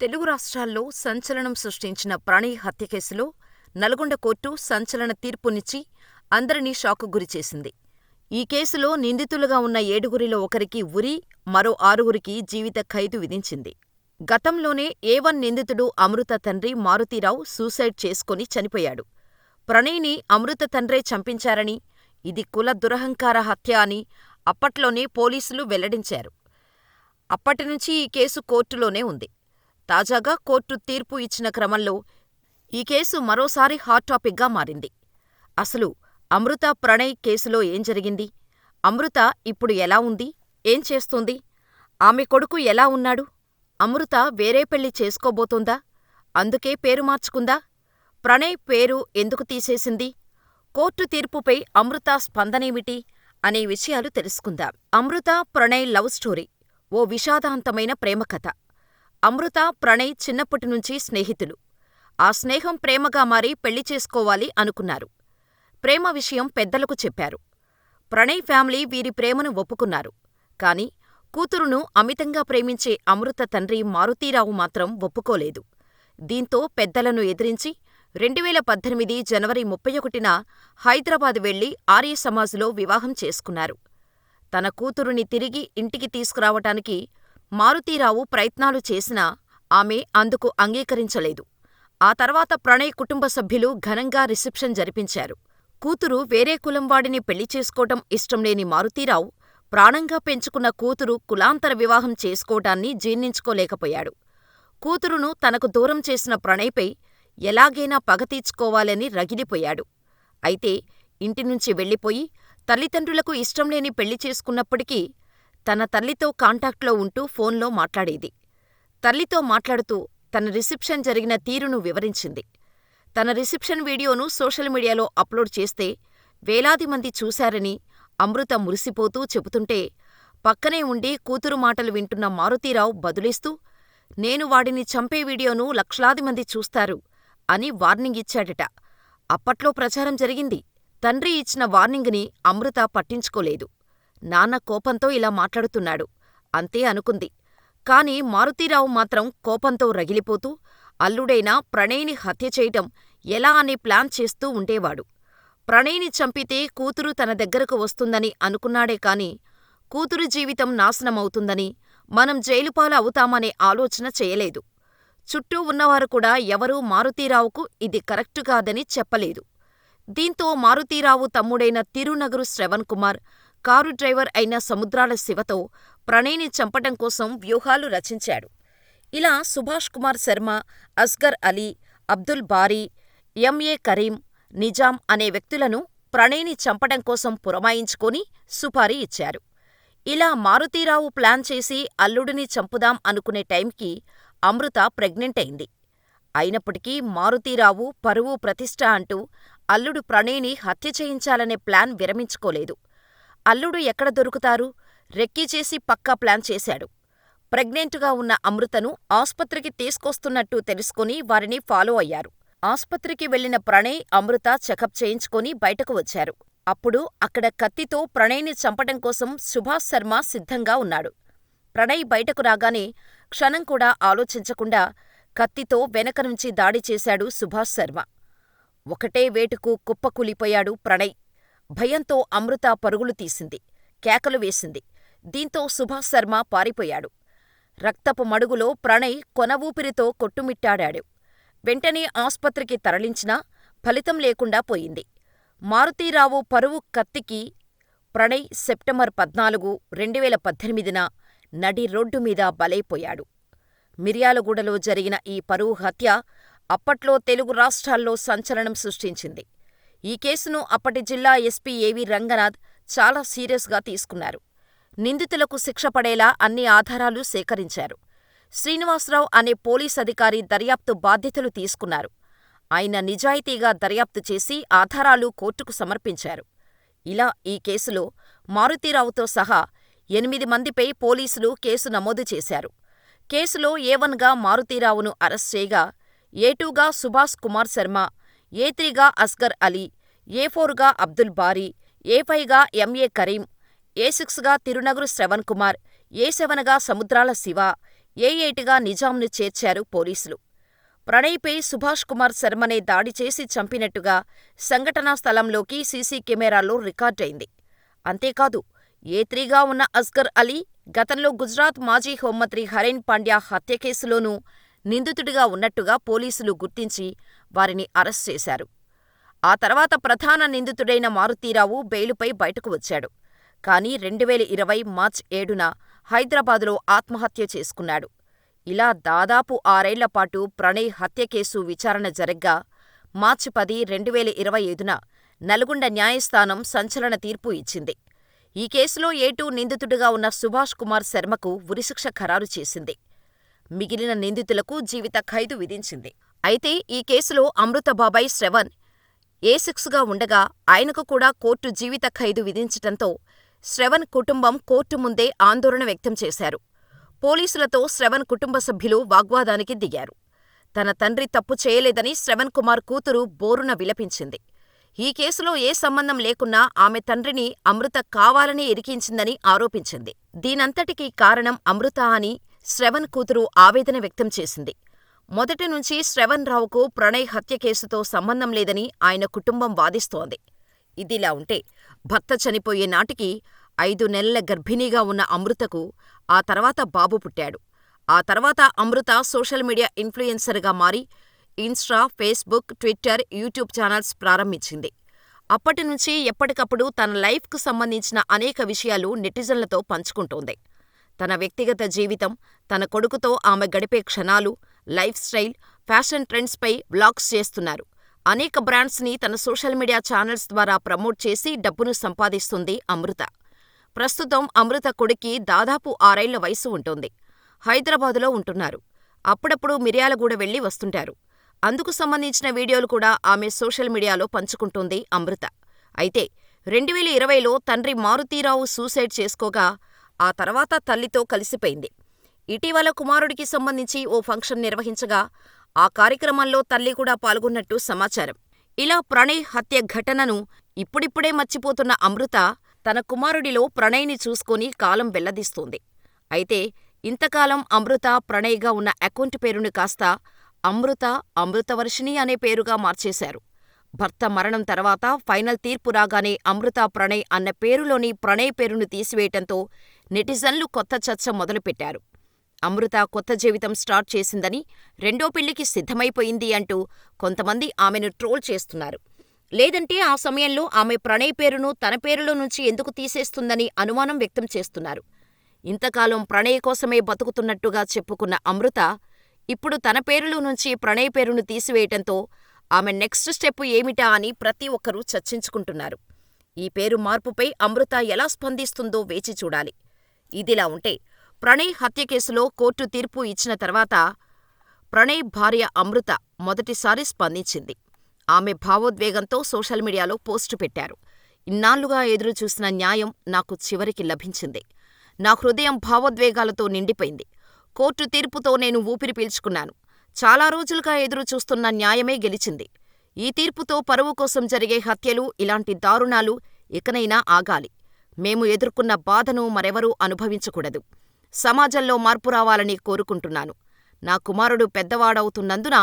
తెలుగు రాష్ట్రాల్లో సంచలనం సృష్టించిన ప్రణయ్ హత్య కేసులో నల్గొండ కోర్టు సంచలన తీర్పునిచ్చి అందరినీ షాకు గురిచేసింది. ఈ కేసులో నిందితులుగా ఉన్న ఏడుగురిలో ఒకరికి ఉరి, మరో ఆరుగురికి జీవిత ఖైదు విధించింది. గతంలోనే ఏవన్ వన్ నిందితుడు అమృత తండ్రి మారుతీరావు సూసైడ్ చేసుకొని చనిపోయాడు. ప్రణయ్ని అమృత తండ్రే చంపించారని, ఇది కుల దురహంకార హత్య అని అప్పట్లోనే పోలీసులు వెల్లడించారు. అప్పటినుంచి ఈ కేసు కోర్టులోనే ఉంది. తాజాగా కోర్టు తీర్పు ఇచ్చిన క్రమంలో ఈ కేసు మరోసారి హాట్ టాపిక్గా మారింది. అసలు అమృత ప్రణయ్ కేసులో ఏం జరిగింది? అమృత ఇప్పుడు ఎలా ఉంది? ఏం చేస్తోంది? ఆమె కొడుకు ఎలా ఉన్నాడు? అమృత వేరే పెళ్ళి చేసుకోబోతోందా? అందుకే పేరు మార్చుకుందా? ప్రణయ్ పేరు ఎందుకు తీసేసింది? కోర్టు తీర్పుపై అమృత స్పందనేమిటి? అనే విషయాలు తెలుసుకుందాం. అమృత ప్రణయ్ లవ్ స్టోరీ ఓ విషాదాంతమైన ప్రేమకథ. అమృత, ప్రణయ్ చిన్నప్పటినుంచీ స్నేహితులు. ఆ స్నేహం ప్రేమగా మారి పెళ్ళి చేసుకోవాలి అనుకున్నారు. ప్రేమ విషయం పెద్దలకు చెప్పారు. ప్రణయ్ ఫ్యామిలీ వీరి ప్రేమను ఒప్పుకున్నారు. కాని కూతురును అమితంగా ప్రేమించే అమృత తండ్రి మారుతీరావు మాత్రం ఒప్పుకోలేదు. దీంతో పెద్దలను ఎదిరించి రెండువేల పద్దెనిమిది జనవరి ముప్పై ఒకటిన హైదరాబాద్ వెళ్ళి ఆర్య సమాజ్లో వివాహం చేసుకున్నారు. తన కూతురుని తిరిగి ఇంటికి తీసుకురావటానికి మారుతీరావు ప్రయత్నాలు చేసినా ఆమె అందుకు అంగీకరించలేదు. ఆ తర్వాత ప్రణయ్ కుటుంబ సభ్యులు ఘనంగా రిసెప్షన్ జరిపించారు. కూతురు వేరే కులంవాడిని పెళ్ళి చేసుకోవటం ఇష్టంలేని మారుతీరావు ప్రాణంగా పెంచుకున్న కూతురు కులాంతర వివాహం చేసుకోవటాన్ని జీర్ణించుకోలేకపోయాడు. కూతురును తనకు దూరం చేసిన ప్రణయ్పై ఎలాగైనా పగ తీర్చుకోవాలని రగిలిపోయాడు. అయితే ఇంటినుంచి వెళ్ళిపోయి తల్లిదండ్రులకు ఇష్టంలేని పెళ్ళి చేసుకున్నప్పటికీ తన తల్లితో కాంటాక్ట్లో ఉంటూ ఫోన్లో మాట్లాడేది. తల్లితో మాట్లాడుతూ తన రిసెప్షన్ జరిగిన తీరును వివరించింది. తన రిసెప్షన్ వీడియోను సోషల్ మీడియాలో అప్లోడ్ చేస్తే వేలాది మంది చూశారని అమృత మురిసిపోతూ చెబుతుంటే పక్కనే ఉండి కూతురు మాటలు వింటున్న మారుతీరావు బదులిస్తూ నేను వాడిని చంపే వీడియోను లక్షలాది మంది చూస్తారు అని వార్నింగ్ ఇచ్చాడట. అప్పట్లో ప్రచారం జరిగింది. తండ్రి ఇచ్చిన వార్నింగ్ని అమృత పట్టించుకోలేదు. నాన్న కోపంతో ఇలా మాట్లాడుతున్నాడు అంతే అనుకుంది. కాని మారుతీరావు మాత్రం కోపంతో రగిలిపోతూ అల్లుడైన ప్రణయ్ని హత్య చేయటం ఎలా అని ప్లాన్ చేస్తూ ఉండేవాడు. ప్రణయ్ని చంపితే కూతురు తన దగ్గరకు వస్తుందని అనుకున్నాడే కాని కూతురు జీవితం నాశనమవుతుందని, మనం జైలుపాలు అవుతామనే ఆలోచన చేయలేదు. చుట్టూ ఉన్నవారు కూడా ఎవరూ మారుతీరావుకు ఇది కరెక్టు కాదని చెప్పలేదు. దీంతో మారుతీరావు తమ్ముడైన తిరునగరు శ్రవణ్ కుమార్, కారు డ్రైవర్ అయిన సముద్రాల శివతో ప్రణయ్ని చంపటం కోసం వ్యూహాలు రచించాడు. ఇలా సుభాష్ కుమార్ శర్మ, అస్గర్ అలీ, అబ్దుల్ బారీ, ఎం.ఏ. కరీం, నిజాం అనే వ్యక్తులను ప్రణయ్ని చంపటం కోసం పురమాయించుకొని సుపారీ ఇచ్చారు. ఇలా మారుతీరావు ప్లాన్ చేసి అల్లుడిని చంపుదాం అనుకునే టైంకి అమృత ప్రెగ్నెంట్ అయింది. అయినప్పటికీ మారుతీరావు పరువు ప్రతిష్ఠ అంటూ అల్లుడు ప్రణయ్ని హత్య చేయించాలనే ప్లాన్ విరమించుకోలేదు. అల్లుడు ఎక్కడ దొరుకుతారు? రెక్కీచేసి పక్కా ప్లాన్ చేశాడు. ప్రెగ్నెంటుగా ఉన్న అమృతను ఆస్పత్రికి తీసుకొస్తున్నట్టు తెలుసుకుని వారిని ఫాలో అయ్యారు. ఆస్పత్రికి వెళ్ళిన ప్రణయ్, అమృత చెకప్ చేయించుకొని బయటకు వచ్చారు. అప్పుడు అక్కడ కత్తితో ప్రణయ్ని చంపటం కోసం సుభాష్ శర్మ సిద్ధంగా ఉన్నాడు. ప్రణయ్ బయటకు రాగానే క్షణం కూడా ఆలోచించకుండా కత్తితో వెనక నుంచి దాడి చేశాడు సుభాష్ శర్మ. ఒకటే వేటుకు కుప్పకూలిపోయాడు ప్రణయ్. భయంతో అమృత పరుగులు తీసింది. కేకలు వేసింది. దీంతో సుభాష్ శర్మ పారిపోయాడు. రక్తపు మడుగులో ప్రణయ్ కొన ఊపిరితో కొట్టుమిట్టాడాడు. వెంటనే ఆస్పత్రికి తరలించినా ఫలితం లేకుండా పోయింది. మారుతీరావు పరువు కత్తికి ప్రణయ్ సెప్టెంబర్ పద్నాలుగు, రెండువేల పద్దెనిమిదిన నడి రోడ్డుమీద బలైపోయాడు. మిర్యాలగూడలో జరిగిన ఈ పరువు హత్య అప్పట్లో తెలుగు రాష్ట్రాల్లో సంచలనం సృష్టించింది. ఈ కేసును అప్పటి జిల్లా ఎస్పీ ఏవీ రంగనాథ్ చాలా సీరియస్గా తీసుకున్నారు. నిందితులకు శిక్ష పడేలా అన్ని ఆధారాలు సేకరించారు. శ్రీనివాసరావు అనే పోలీస్ అధికారి దర్యాప్తు బాధ్యతలు తీసుకున్నారు. ఆయన నిజాయితీగా దర్యాప్తు చేసి ఆధారాలు కోర్టుకు సమర్పించారు. ఇలా ఈ కేసులో మారుతీరావుతో సహా ఎనిమిది మందిపై పోలీసులు కేసు నమోదు చేశారు. కేసులో ఏ వన్గా మారుతీరావును అరెస్ట్ చేయగా, ఏ టూగా సుభాష్ కుమార్ శర్మ, ఏ త్రీగా అస్గర్ అలీ, ఏ ఫోర్గా అబ్దుల్ బారీ, ఏ ఫైవ్గా ఎంఏ కరీం, ఏ సిక్స్గా తిరునగరు శ్రవణ్ కుమార్, ఏ సెవెన్గా సముద్రాల శివ, ఏఏటిగా నిజాంను చేర్చారు పోలీసులు. ప్రణయ్పై సుభాష్ కుమార్ శర్మనే దాడి చేసి చంపినట్టుగా సంఘటనా స్థలంలోకి సీసీ కెమెరాల్లో రికార్డైంది అంతేకాదు ఏ త్రీగా ఉన్న అస్గర్ అలీ గతంలో గుజరాత్ మాజీ హోంమంత్రి హరేన్ పాండ్యా హత్య కేసులోనూ నిందితుడిగా ఉన్నట్టుగా పోలీసులు గుర్తించి వారిని అరెస్ట్ చేశారు. ఆ తర్వాత ప్రధాన నిందితుడైన మారుతీరావు బెయిలుపై బయటకు వచ్చాడు. కానీ రెండువేల ఇరవై మార్చి ఏడున హైదరాబాదులో ఆత్మహత్య చేసుకున్నాడు. ఇలా దాదాపు ఆరేళ్ళపాటు ప్రణయ్ హత్య కేసు విచారణ జరగ్గా మార్చి పది, రెండువేల ఇరవై ఐదున నల్గొండ న్యాయస్థానం సంచలన తీర్పు ఇచ్చింది. ఈ కేసులో ఏటూ నిందితుడిగా ఉన్న సుభాష్ కుమార్ శర్మకు ఉరిశిక్ష ఖరారు చేసింది. మిగిలిన నిందితులకు జీవిత ఖైదు విధించింది. అయితే ఈ కేసులో అమృత బాబాయ్ శ్రవణ్ ఏ సిక్స్గా ఉండగా ఆయనకు కూడా కోర్టు జీవిత ఖైదు విధించటంతో శ్రవణ్ కుటుంబం కోర్టు ముందే ఆందోళన వ్యక్తం చేశారు. పోలీసులతో శ్రవణ్ కుటుంబ సభ్యులు వాగ్వాదానికి దిగారు. తన తండ్రి తప్పు చేయలేదని శ్రవణ్ కుమార్ కూతురు బోరున విలపించింది. ఈ కేసులో ఏ సంబంధం లేకున్నా ఆమె తండ్రిని అమృత కావాలని ఇరికించిందని ఆరోపించింది. దీనంతటికీ కారణం అమృత అని శ్రవణ్ కూతురు ఆవేదన వ్యక్తం చేసింది. మొదటి నుంచి శ్రవణ్ రావుకు ప్రణయ్ హత్య కేసుతో సంబంధం లేదని ఆయన కుటుంబం వాదిస్తోంది. ఇదిలా ఉంటే భర్త చనిపోయే నాటికి ఐదు నెలల గర్భిణీగా ఉన్న అమృతకు ఆ తర్వాత బాబు పుట్టాడు. ఆ తర్వాత అమృత సోషల్ మీడియా ఇన్ఫ్లుయెన్సర్గా మారి Insta, Facebook, Twitter, YouTube channels ప్రారంభించింది. అప్పటినుంచి ఎప్పటికప్పుడు తన లైఫ్కు సంబంధించిన అనేక విషయాలు నెటిజన్లతో పంచుకుంటోంది. తన వ్యక్తిగత జీవితం, తన కొడుకుతో ఆమె గడిపే క్షణాలు, లైఫ్ స్టైల్, ఫ్యాషన్ ట్రెండ్స్పై వ్లాగ్స్ చేస్తున్నారు. అనేక బ్రాండ్స్ని తన సోషల్ మీడియా ఛానల్స్ ద్వారా ప్రమోట్ చేసి డబ్బును సంపాదిస్తుంది అమృత. ప్రస్తుతం అమృత కొడుక్కి దాదాపు ఆరేళ్ళ వయసు ఉంటుంది. హైదరాబాదులో ఉంటున్నారు. అప్పుడప్పుడు మిర్యాలగూడ వెళ్ళి వస్తుంటారు. అందుకు సంబంధించిన వీడియోలు కూడా ఆమె సోషల్ మీడియాలో పంచుకుంటోంది అమృత. అయితే రెండువేల ఇరవైలో తండ్రి మారుతీరావు సూసైడ్ చేసుకోగా ఆ తర్వాత తల్లితో కలిసిపోయింది. ఇటీవల కుమారుడికి సంబంధించి ఓ ఫంక్షన్ నిర్వహించగా ఆ కార్యక్రమంలో తల్లి కూడా పాల్గొన్నట్టు సమాచారం. ఇలా ప్రణయ్ హత్య ఘటనను ఇప్పుడిప్పుడే మర్చిపోతున్న అమృత తన కుమారుడిలో ప్రణయ్ని చూసుకుని కాలం వెళ్ళదీస్తోంది. అయితే ఇంతకాలం అమృత, ప్రణయ్గా ఉన్న అకౌంట్ పేరును కాస్త అమృత, అమృతవర్షిణి అనే పేరుగా మార్చేశారు. భర్త మరణం తర్వాత ఫైనల్ తీర్పు రాగానే అమృత ప్రణయ్ అన్న పేరులోని ప్రణయ్ పేరును తీసివేయటంతో నెటిజన్లు కొత్త చర్చ మొదలుపెట్టారు. అమృత కొత్త జీవితం స్టార్ట్ చేసిందని, రెండో పెళ్ళికి సిద్ధమైపోయింది అంటూ కొంతమంది ఆమెను ట్రోల్ చేస్తున్నారు. లేదంటే ఆ సమయంలో ఆమె ప్రణయ్ పేరును తన పేరులో నుంచి ఎందుకు తీసేస్తుందని అనుమానం వ్యక్తం చేస్తున్నారు. ఇంతకాలం ప్రణయ్ కోసమే బతుకుతున్నట్టుగా చెప్పుకున్న అమృత ఇప్పుడు తన పేరులో నుంచి ప్రణయ్ పేరును తీసివేయటంతో ఆమె నెక్స్ట్ స్టెప్ ఏమిటా అని ప్రతి ఒక్కరూ చర్చించుకుంటున్నారు. ఈ పేరు మార్పుపై అమృత ఎలా స్పందిస్తుందో వేచి చూడాలి. ఇదిలా ఉంటే ప్రణయ్ హత్య కేసులో కోర్టు తీర్పు ఇచ్చిన తర్వాత ప్రణయ్ భార్య అమృత మొదటిసారి స్పందించింది. ఆమె భావోద్వేగంతో సోషల్ మీడియాలో పోస్టు పెట్టారు. ఇన్నాళ్ళుగా ఎదురుచూసిన న్యాయం నాకు చివరికి లభించింది. నా హృదయం భావోద్వేగాలతో నిండిపోయింది. కోర్టు తీర్పుతో నేను ఊపిరి పీల్చుకున్నాను. చాలా రోజులుగా ఎదురుచూస్తున్న న్యాయమే గెలిచింది. ఈ తీర్పుతో పరువు కోసం జరిగే హత్యలు, ఇలాంటి దారుణాలు ఇకనైనా ఆగాలి. మేము ఎదుర్కొన్న బాధను మరెవరూ అనుభవించకూడదు. సమాజంలో మార్పు రావాలని కోరుకుంటున్నాను. నా కుమారుడు పెద్దవాడవుతున్నందున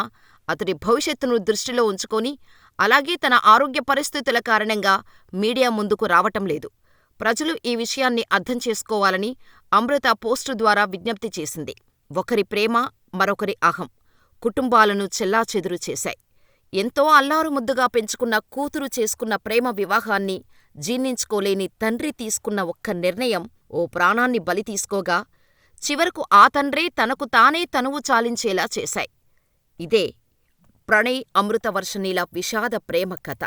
అతడి భవిష్యత్తును దృష్టిలో ఉంచుకొని, అలాగే తన ఆరోగ్య పరిస్థితుల కారణంగా మీడియా ముందుకు రావటం లేదు. ప్రజలు ఈ విషయాన్ని అర్థం చేసుకోవాలని అమృత పోస్టు ద్వారా విజ్ఞప్తి చేసింది. ఒకరి ప్రేమ, మరొకరి అహం కుటుంబాలను చెల్లాచెదురు చేశాయి. ఎంతో అల్లారుముద్దుగా పెంచుకున్న కూతురు చేసుకున్న ప్రేమ వివాహాన్ని జీర్ణించుకోలేని తండ్రి తీసుకున్న ఒక్క నిర్ణయం ఓ ప్రాణాన్ని బలి తీసుకోగా, చివరకు ఆ తండ్రే తనకు తానే తనువు చాలించేలా చేశాయి. ఇదే ప్రణయ్, అమృతవర్షిణిల విషాద ప్రేమ కథ.